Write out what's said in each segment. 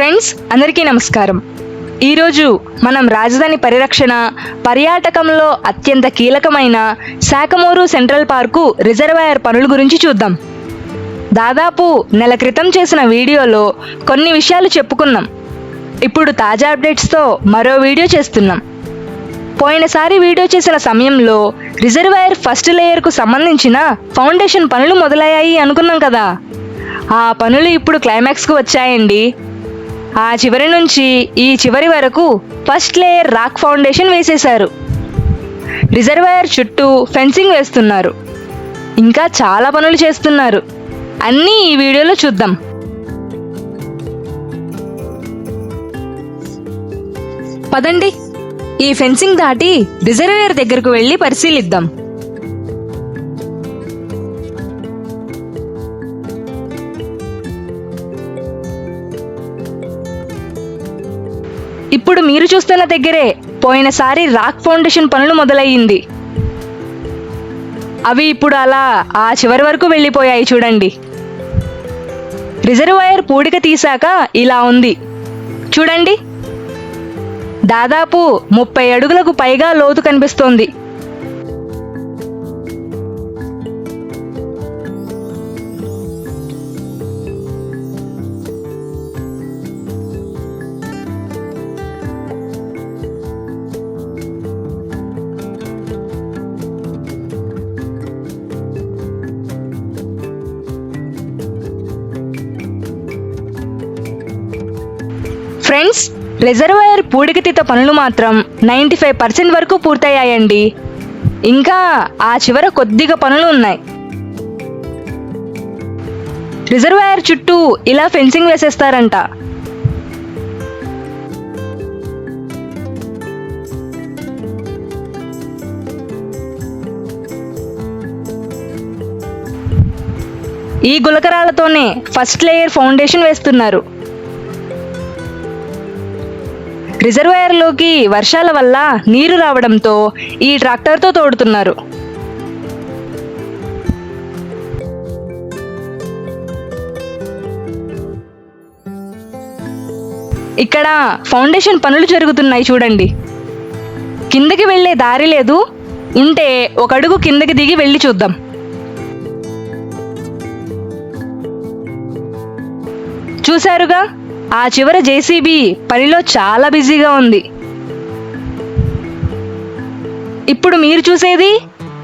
Friends అందరికీ నమస్కారం. ఈరోజు మనం రాజధాని పరిరక్షణ పర్యాటకంలో అత్యంత కీలకమైన శాఖమూరు సెంట్రల్ పార్కు రిజర్వాయర్ పనుల గురించి చూద్దాం. దాదాపు నెల క్రితం చేసిన వీడియోలో కొన్ని విషయాలు చెప్పుకున్నాం. ఇప్పుడు తాజా అప్డేట్స్తో మరో వీడియో చేస్తున్నాం. పోయినసారి వీడియో చేసిన సమయంలో రిజర్వాయర్ ఫస్ట్ లేయర్కు సంబంధించిన ఫౌండేషన్ పనులు మొదలయ్యాయి అనుకున్నాం కదా. ఆ పనులు ఇప్పుడు క్లైమాక్స్కు వచ్చాయండి. ఆ చివరి నుంచి ఈ చివరి వరకు ఫస్ట్ లేయర్ రాక్ ఫౌండేషన్ వేసేశారు. రిజర్వాయర్ చుట్టూ ఫెన్సింగ్ వేస్తున్నారు. ఇంకా చాలా పనులు చేస్తున్నారు. అన్నీ ఈ వీడియోలో చూద్దాం. పదండి. ఈ ఫెన్సింగ్ దాటి రిజర్వేయర్ దగ్గరకు వెళ్ళి పరిశీలిద్దాం. ఇప్పుడు మీరు చూస్తున్న దగ్గరే పోయినసారి రాక్ ఫౌండేషన్ పనులు మొదలయ్యింది. అవి ఇప్పుడు అలా ఆ చివరి వరకు వెళ్ళిపోయాయి చూడండి. రిజర్వాయర్ పూడిక తీశాక ఇలా ఉంది. చూడండి. దాదాపు ముప్పై అడుగులకు పైగా లోతు కనిపిస్తోంది. రిజర్వాయర్ పూడికతీత పనులు మాత్రం నైంటీ ఫైవ్ పర్సెంట్ వరకు పూర్తయ్యాయండి. ఇంకా ఆ చివర కొద్దిగా పనులు ఉన్నాయి. రిజర్వాయర్ చుట్టూ ఇలా ఫెన్సింగ్ వేసేస్తారంట. ఈ గులకరాలతోనే ఫస్ట్ లేయర్ ఫౌండేషన్ వేస్తున్నారు. రిజర్వాయర్లోకి వర్షాల వల్ల నీరు రావడంతో ఈ ట్రాక్టర్తో తోడుతున్నారు. ఇక్కడ ఫౌండేషన్ పనులు జరుగుతున్నాయి చూడండి. కిందకి వెళ్ళే దారి లేదు. ఉంటే ఒక అడుగు కిందకి దిగి వెళ్ళి చూద్దాం. చూశారుగా? ఆ చివర జేసీబీ పనిలో చాలా బిజీగా ఉంది. ఇప్పుడు మీరు చూసేది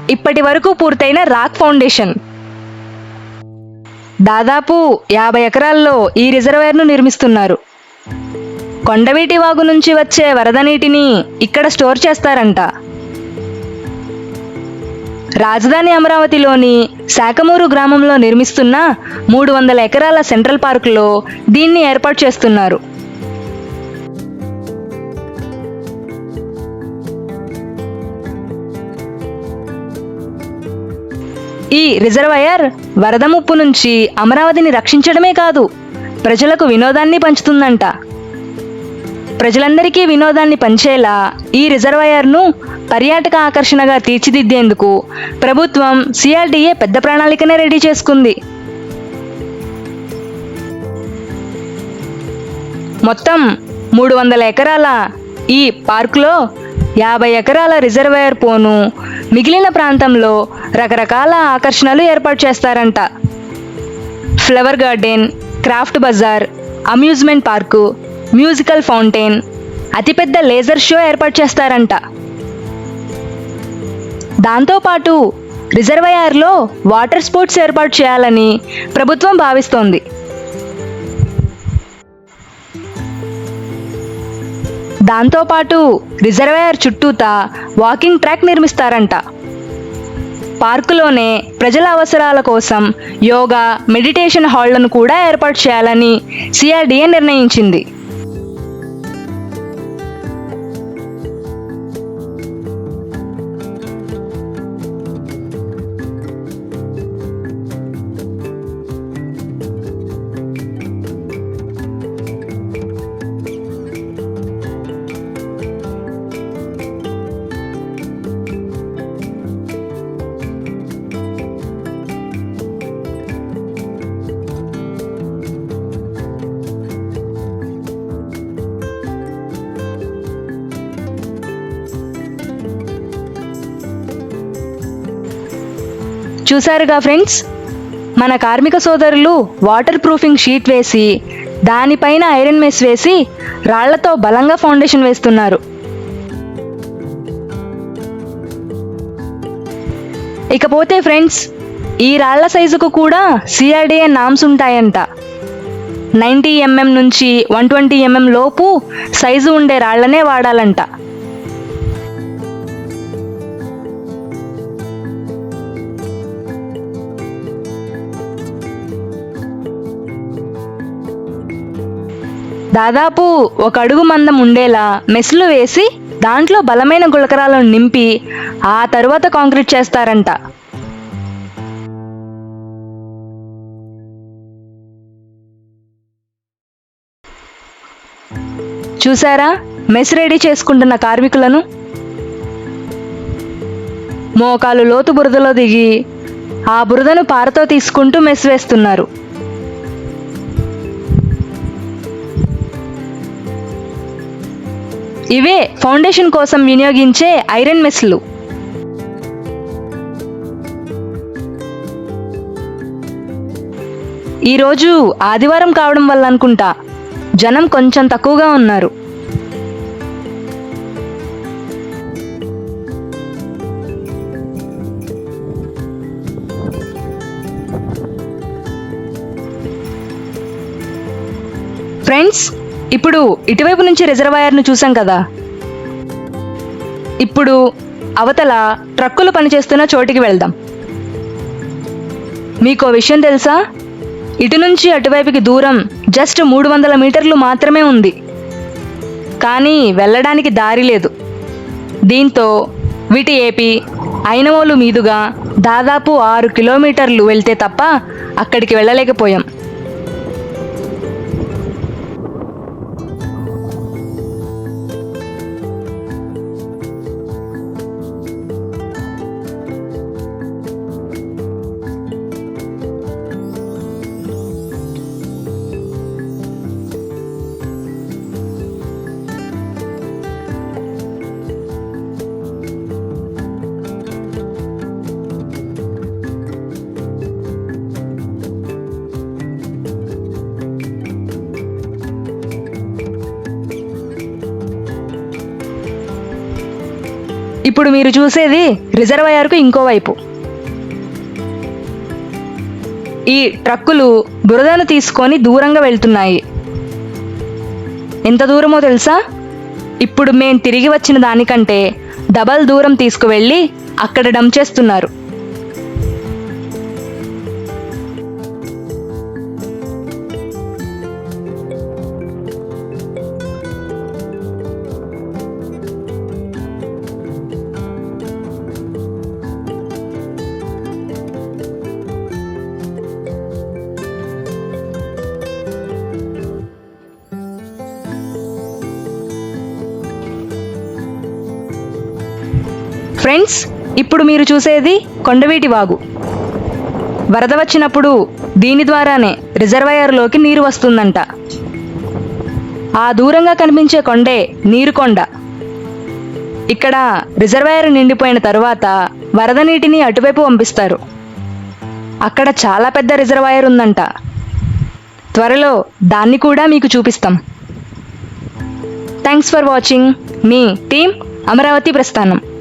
ఇప్పటి వరకు పూర్తయిన రాక్ ఫౌండేషన్. దాదాపు యాభై ఎకరాల్లో ఈ రిజర్వాయర్ను నిర్మిస్తున్నారు. కొండవీటి వాగు నుంచి వచ్చే వరద నీటిని ఇక్కడ స్టోర్ చేస్తారంట. రాజధాని అమరావతిలోని శాఖమూరు గ్రామంలో నిర్మిస్తున్న మూడు వందల ఎకరాల సెంట్రల్ పార్కులో దీన్ని ఏర్పాటు చేస్తున్నారు. ఈ రిజర్వాయర్ వరద ముప్పు నుంచి అమరావతిని రక్షించడమే కాదు ప్రజలకు వినోదాన్ని పంచుతుందంట. ప్రజలందరికీ వినోదాన్ని పంచేలా ఈ రిజర్వాయర్ను పర్యాటక ఆకర్షణగా తీర్చిదిద్దేందుకు ప్రభుత్వం సిఆర్డీఏ పెద్ద ప్రణాళికనే రెడీ చేసుకుంది. మొత్తం మూడు వందల ఎకరాల ఈ పార్కులో యాభై ఎకరాల రిజర్వాయర్ పోను మిగిలిన ప్రాంతంలో రకరకాల ఆకర్షణలు ఏర్పాటు చేస్తారంట. Flower garden craft Bazar amusement park musical fountain అతిపెద్ద లేజర్ షో ఏర్పాటు చేస్తారంట. దాంతోపాటు రిజర్వయర్లో వాటర్ స్పోర్ట్స్ ఏర్పాటు చేయాలని ప్రభుత్వం భావిస్తోంది. దాంతోపాటు రిజర్వాయర్ చుట్టూతా వాకింగ్ ట్రాక్ నిర్మిస్తారంట. పార్కులోనే ప్రజల అవసరాల కోసం యోగా మెడిటేషన్ హాళ్ళను కూడా ఏర్పాటు చేయాలని సిఆర్డీఏ నిర్ణయించింది. చూశారుగా ఫ్రెండ్స్? మన కార్మిక సోదరులు వాటర్ ప్రూఫింగ్ షీట్ వేసి దానిపైన ఐరన్ మెస్ వేసి రాళ్ళతో బలంగా ఫౌండేషన్ వేస్తున్నారు. ఇకపోతే ఫ్రెండ్స్ ఈ రాళ్ళ సైజుకు కూడా సిఆర్డిఏ నామ్స్ ఉంటాయంట. నైంటీ ఎంఎం నుంచి వన్ ట్వంటీ ఎంఎం లోపు సైజు ఉండే రాళ్ళనే వాడాలంట. దాదాపు ఒక అడుగు మందం ఉండేలా మెస్లు వేసి దాంట్లో బలమైన గుళకరాలను నింపి ఆ తరువాత కాంక్రీట్ చేస్తారంట. చూసారా? మెస్ రెడీ చేసుకుంటున్న కార్మికులను? మోకాలు లోతు బురదలో దిగి ఆ బురదను పారతో తీసుకుంటూ మెస్ వేస్తున్నారు. ఇవే ఫౌండేషన్ కోసం వినియోగించే ఐరన్ మెస్లు. ఈరోజు ఆదివారం కావడం వల్ల అనుకుంటా జనం కొంచెం తక్కువగా ఉన్నారు. ఫ్రెండ్స్ ఇప్పుడు ఇటువైపు నుంచి రిజర్వాయర్ను చూసాం కదా. ఇప్పుడు అవతల ట్రక్కులు పనిచేస్తున్న చోటికి వెళ్దాం. మీకు విషయం తెలుసా? ఇటు నుంచి అటువైపుకి దూరం జస్ట్ మూడు వందల మీటర్లు మాత్రమే ఉంది. కానీ వెళ్ళడానికి దారి లేదు. దీంతో వీటి ఏపీ ఐనవోలు మీదుగా దాదాపు ఆరు కిలోమీటర్లు వెళ్తే తప్ప అక్కడికి వెళ్ళలేకపోయాం. ఇప్పుడు మీరు చూసేది రిజర్వాయర్కు ఇంకోవైపు ఈ ట్రక్కులు బురదను తీసుకొని దూరంగా వెళ్తున్నాయి. ఎంత దూరమో తెలుసా? ఇప్పుడు మేం తిరిగి వచ్చిన దానికంటే డబల్ దూరం తీసుకువెళ్ళి అక్కడ డంప్ చేస్తున్నారు. ఫ్రెండ్స్ ఇప్పుడు మీరు చూసేది కొండవీటి వాగు. వరద వచ్చినప్పుడు దీని ద్వారానే రిజర్వాయర్లోకి నీరు వస్తుందంట. ఆ దూరంగా కనిపించే కొండే నీరు కొండ ఇక్కడ రిజర్వాయర్ నిండిపోయిన తరువాత వరద నీటిని అటువైపు పంపిస్తారు. అక్కడ చాలా పెద్ద రిజర్వాయర్ ఉందంట. త్వరలో దాన్ని కూడా మీకు చూపిస్తాం. థ్యాంక్స్ ఫర్ వాచింగ్ మీ టీం అమరావతి ప్రస్థానం.